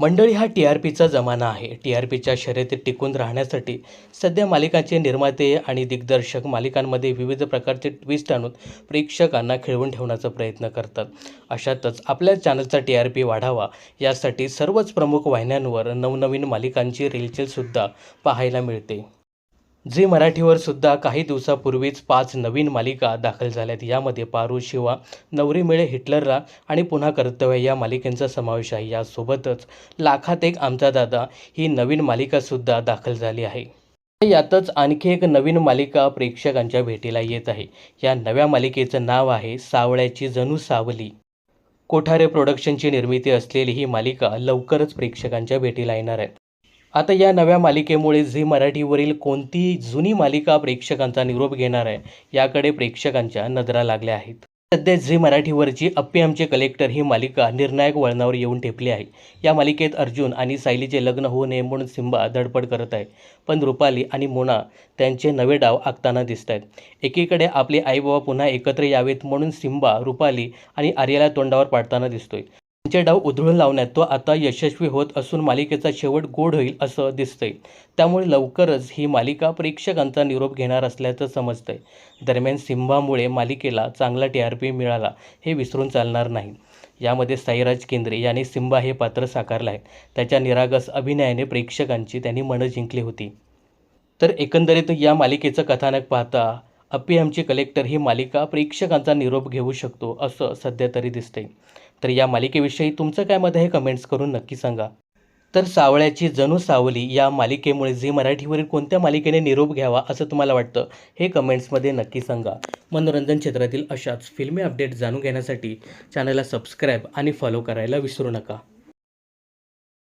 मंडळी हा T R पीचा जमाना आहे. टी आर पीच्या शर्यतीत टिकून राहण्यासाठी सध्या मालिकांचे निर्माते आणि दिग्दर्शक मालिकांमध्ये विविध प्रकारचे ट्विस्ट आणून प्रेक्षकांना खिळवून ठेवण्याचा प्रयत्न करतात. अशातच आपल्या चॅनलचा टी आर पी वाढावा यासाठी सर्वच प्रमुख वाहिन्यांवर नवनवीन मालिकांची रेलचेलसुद्धा पाहायला मिळते. झी मराठीवर सुद्धा काही दिवसापूर्वीच पाच नवीन मालिका दाखल झाल्यात. यामध्ये पारू शिवा नवरी मिळे हिटलरला आणि पुन्हा कर्तव्य या मालिकेंचा समावेश आहे. यासोबतच लाखात एक आमचा दादा ही नवीन मालिकासुद्धा दाखल झाली आहे. यातच आणखी एक नवीन मालिका प्रेक्षकांच्या भेटीला येत आहे. या नव्या मालिकेचं नाव आहे सावळ्याची जणू सावली. कोठारे प्रोडक्शनची निर्मिती असलेली ही मालिका लवकरच प्रेक्षकांच्या भेटीला येणार आहे. आता या नव्या मालिकेमुळे झी मराठीवरील कोणती जुनी मालिका प्रेक्षकांचा निरोप घेणार आहे याकडे प्रेक्षकांच्या नजरा लागल्या आहेत. सध्या झी मराठीवरची अप्पे आमचे कलेक्टर ही मालिका निर्णायक वळणावर येऊन ठेपली आहे. या मालिकेत अर्जुन आणि सायलीचे लग्न होऊ नये म्हणून सिम्बा धडपड करत आहे. पण रुपाली आणि मोना त्यांचे नवे डाव आखताना दिसत आहेत एकीकडे आपले आईबाबा पुन्हा एकत्र यावेत म्हणून सिम्बा रुपाली आणि आर्याला तोंडावर पाडताना दिसतोय. त्यांचे डाव उधळून लावण्यात तो आता यशस्वी होत असून मालिकेचा शेवट गोड होईल असं दिसतंय. त्यामुळे लवकरच ही मालिका प्रेक्षकांचा निरोप घेणार असल्याचं समजतंय. दरम्यान सिंभामुळे मालिकेला चांगला टी आर पी मिळाला हे विसरून चालणार नाही. यामध्ये साईराज केंद्रे याने सिंबा हे पात्र साकारलं आहे. त्याच्या निरागस अभिनयाने प्रेक्षकांची त्यांनी मनं जिंकली होती. तर एकंदरीत या मालिकेचं कथानक पाहता अप्पी आमची कलेक्टर ही मालिका प्रेक्षकांचा निरोप घेऊ शकतो असं सध्या तरी दिसतंय. तर या मालिकेविषयी तुमचं काय मत आहे कमेंट्स करून नक्की सांगा. तर सावळ्याची जणू सावली या मालिकेमुळे झी मराठीवरील कोणत्या मालिकेने निरोप घ्यावा असं तुम्हाला वाटतं हे कमेंट्समध्ये नक्की सांगा. मनोरंजन क्षेत्रातील अशाच फिल्मी अपडेट जाणून घेण्यासाठी चॅनलला सबस्क्राईब आणि फॉलो करायला विसरू नका.